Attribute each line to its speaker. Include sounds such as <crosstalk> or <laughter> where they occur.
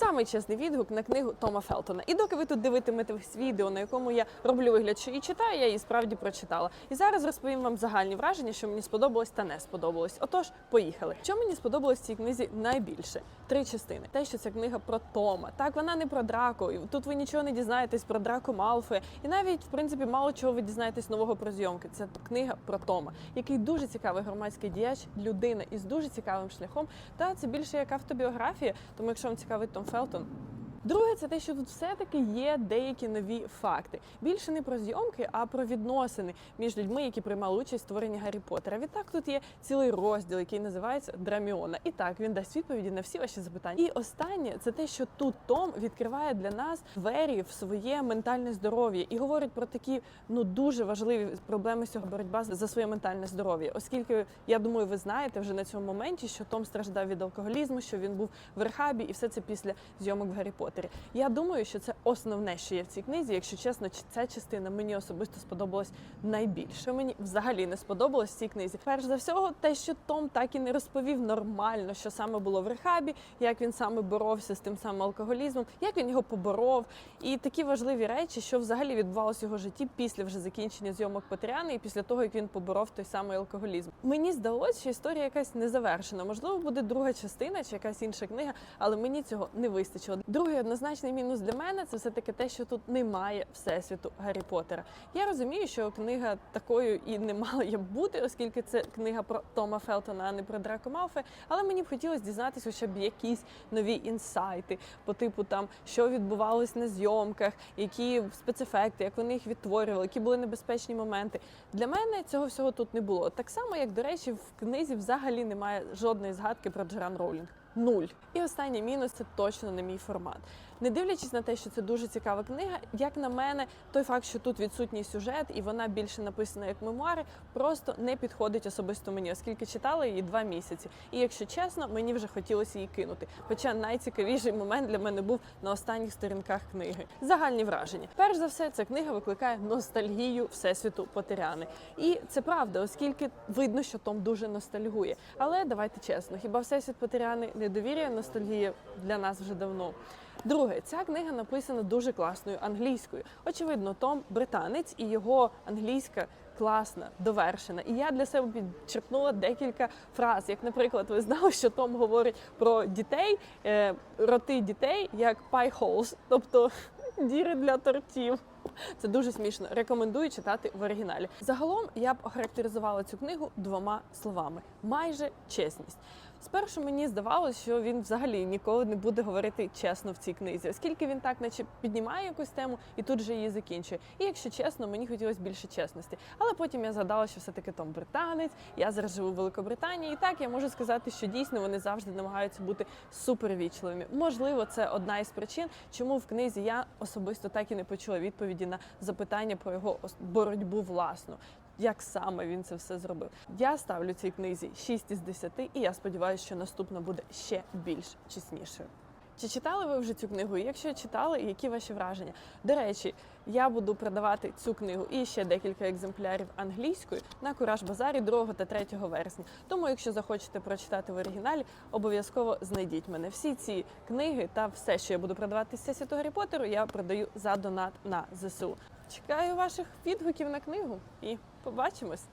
Speaker 1: Самий чесний відгук на книгу Тома Фелтона. І доки ви тут дивитиметесь відео, на якому я роблю вигляд, що її читаю, я її справді прочитала. І зараз розповім вам загальні враження, що мені сподобалось та не сподобалось. Отож, поїхали. Що мені сподобалось в цій книзі найбільше? Три частини. Те, що ця книга про Тома. Так, вона не про Драко. Тут ви нічого не дізнаєтесь про Драко Малфоя. І навіть, в принципі, мало чого ви дізнаєтесь нового про зйомки. Це книга про Тома, який дуже цікавий громадський діяч, людина із дуже цікавим шляхом. Та це більше як автобіографія. Тому, якщо вам цікавий Том felt them. Друге, це те, що тут все-таки є деякі нові факти. Більше не про зйомки, а про відносини між людьми, які приймали участь в створенні Гаррі Поттера. Відтак тут є цілий розділ, який називається Драміона. І так він дасть відповіді на всі ваші запитання. І останнє це те, що тут Том відкриває для нас двері в своє ментальне здоров'я і говорить про такі ну дуже важливі проблеми цього боротьба за своє ментальне здоров'я, оскільки я думаю, ви знаєте вже на цьому моменті, що Том страждав від алкоголізму, що він був в рехабі, і все це після зйомок в Гаррі Поттері. Я думаю, що це основне, що є в цій книзі. Якщо чесно, ця частина мені особисто сподобалась найбільше. Мені взагалі не сподобалось в цій книзі. Перш за всього, те, що Том так і не розповів нормально, що саме було в рехабі, як він саме боровся з тим самим алкоголізмом, як він його поборов, і такі важливі речі, що взагалі відбувалося в його житті після вже закінчення зйомок Патріани і після того, як він поборов той самий алкоголізм. Мені здалося, що історія якась не завершена. Можливо, буде друга частина чи якась інша книга, але мені цього не вистачило. Другий однозначний мінус для мене це все таки те, що тут немає всесвіту Гаррі Поттера. Я розумію, що книга такою і не мала б бути, оскільки це книга про Тома Фелтона, а не про Драко Малфоя. Але мені б хотілося дізнатися хоча б якісь нові інсайти по типу там, що відбувалось на зйомках, які спецефекти, як вони їх відтворювали, які були небезпечні моменти. Для мене цього всього тут не було. Так само, як до речі, в книзі взагалі немає жодної згадки про Джеран Роулінг. Нуль. І останній мінус це точно не мій формат. Не дивлячись на те, що це дуже цікава книга, як на мене, той факт, що тут відсутній сюжет і вона більше написана як мемуари, просто не підходить особисто мені, оскільки читала її два місяці. І якщо чесно, мені вже хотілося її кинути. Хоча найцікавіший момент для мене був на останніх сторінках книги. Загальні враження. Перш за все, ця книга викликає ностальгію всесвіту Потеряни. І це правда, оскільки видно, що Том дуже ностальгує. Але давайте чесно, хіба всесвіт Потеряни не довіряє ностальгії для нас вже давно? Друге, ця книга написана дуже класною англійською. Очевидно, Том британець і його англійська класна, довершена. І я для себе підчерпнула декілька фраз. Як, наприклад, ви знали, що Том говорить про дітей, е, роти дітей як pie holes, тобто <laughs> діри для тортів. Це дуже смішно. Рекомендую читати в оригіналі. Загалом я б охарактеризувала цю книгу двома словами: майже чесність. Спершу мені здавалося, що він взагалі ніколи не буде говорити чесно в цій книзі, оскільки він так, наче піднімає якусь тему і тут же її закінчує. І якщо чесно, мені хотілося більше чесності. Але потім я згадала, що все таки Том британець, я зараз живу в Великобританії, і так я можу сказати, що дійсно вони завжди намагаються бути супервічливими. Можливо, це одна із причин, чому в книзі я особисто так і не почула відповіді на запитання про його боротьбу власну. Як саме він це все зробив? Я ставлю цій книзі 6 із 10, і я сподіваюся, що наступна буде ще більш чеснішою. Чи читали ви вже цю книгу? Якщо читали, які ваші враження? До речі, я буду продавати цю книгу і ще декілька екземплярів англійською на Кураж Базарі 2 та 3 вересня. Тому, якщо захочете прочитати в оригіналі, обов'язково знайдіть мене. Всі ці книги та все, що я буду продавати з світу Гаррі Поттеру, я продаю за донат на ЗСУ. Чекаю ваших відгуків на книгу і побачимось.